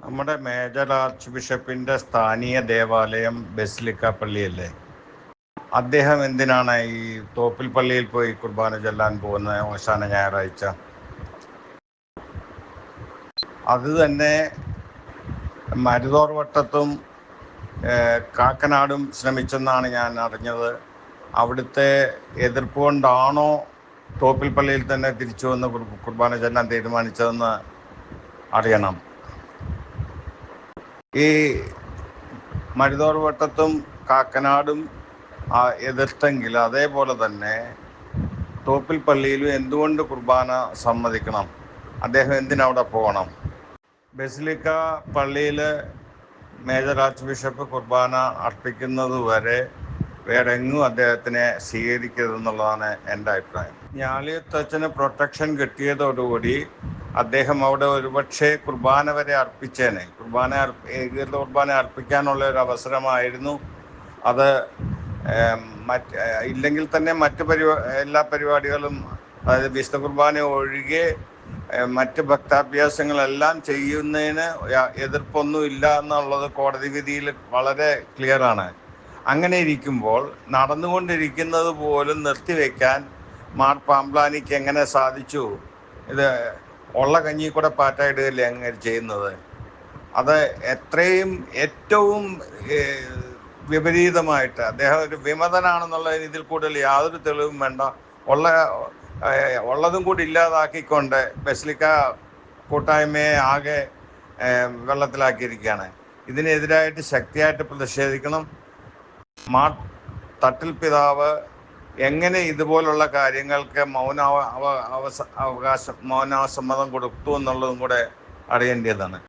നമ്മുടെ major arch ബിഷപ്പിന്റെ സ്ഥാനീയ ദേവാലയം ബസിലിക്ക പള്ളിയല്ലേ? അദ്ദേഹം എന്തിനാണ് ഈ തോപ്പിൽ പള്ളിയിൽ പോയി കുർബാന ചെല്ലാൻ പോകുന്ന അവസാന ഞായറാഴ്ച? അത് തന്നെ മരുതോർ വട്ടത്തും കാക്കനാടും ശ്രമിച്ചെന്നാണ് ഞാൻ അറിഞ്ഞത്. അവിടുത്തെ എതിർപ്പ് കൊണ്ടാണോ തോപ്പിൽ പള്ളിയിൽ തന്നെ തിരിച്ചു വന്ന് കുർബാന ചെല്ലാൻ തീരുമാനിച്ചതെന്ന് അറിയണം. ഈ മരുതോർ വട്ടത്തും കാക്കനാടും എതിർത്തെങ്കിൽ അതേപോലെ തന്നെ തോപ്പിൽ പള്ളിയിലും എന്തുകൊണ്ട് കുർബാന സമ്മതിക്കണം? അദ്ദേഹം എന്തിനവിടെ പോകണം? ബസിലിക്ക പള്ളിയിൽ മേജർ ആർച്ച് ബിഷപ്പ് കുർബാന അർപ്പിക്കുന്നത് വരെ വേറെ എങ്ങും അദ്ദേഹത്തിനെ സ്വീകരിക്കരുതെന്നുള്ളതാണ് എന്റെ അഭിപ്രായം. ഞാലിയത്തച്ഛന് പ്രൊട്ടക്ഷൻ കിട്ടിയതോടുകൂടി അദ്ദേഹം അവിടെ ഒരുപക്ഷെ കുർബാന വരെ അർപ്പിച്ചേനെ. കുർബാന ഏകീകൃത കുർബാന അർപ്പിക്കാനുള്ള ഒരു അവസരമായിരുന്നു. അത് മറ്റ് ഇല്ലെങ്കിൽ തന്നെ മറ്റ് പരിപാ എല്ലാ പരിപാടികളും അതായത് വിശുദ്ധ കുർബാന ഒഴികെ മറ്റ് ഭക്താഭ്യാസങ്ങളെല്ലാം ചെയ്യുന്നതിന് എതിർപ്പൊന്നും ഇല്ല എന്നുള്ളത് കോടതി വിധിയിൽ വളരെ ക്ലിയർ ആണ്. അങ്ങനെ ഇരിക്കുമ്പോൾ നടന്നുകൊണ്ടിരിക്കുന്നത് പോലും നിർത്തിവെക്കാൻ മാർ പാംപ്ലാനിക്ക് എങ്ങനെ സാധിച്ചു? ഇത് ഉള്ള കഞ്ഞി കൂടെ പാറ്റായിടുകയല്ലേ അങ്ങനെ ചെയ്യുന്നത്? അത് എത്രയും ഏറ്റവും വിപരീതമായിട്ട് അദ്ദേഹം ഒരു വിമതനാണെന്നുള്ള ഇതിൽ കൂടുതൽ യാതൊരു തെളിവും വേണ്ട. ഉള്ള ഉള്ളതും കൂടി ഇല്ലാതാക്കിക്കൊണ്ട് ബസിലിക്ക കൂട്ടായ്മയെ ആകെ വെള്ളത്തിലാക്കിയിരിക്കുകയാണ്. ഇതിനെതിരായിട്ട് ശക്തിയായിട്ട് പ്രതിഷേധിക്കണം. മാ തട്ടിൽ പിതാവ് എങ്ങനെ ഇതുപോലുള്ള കാര്യങ്ങൾക്ക് മൗന അവകാശം മൗനാസമ്മതം കൊടുത്തു എന്നുള്ളതും കൂടെ അറിയേണ്ടതാണ്.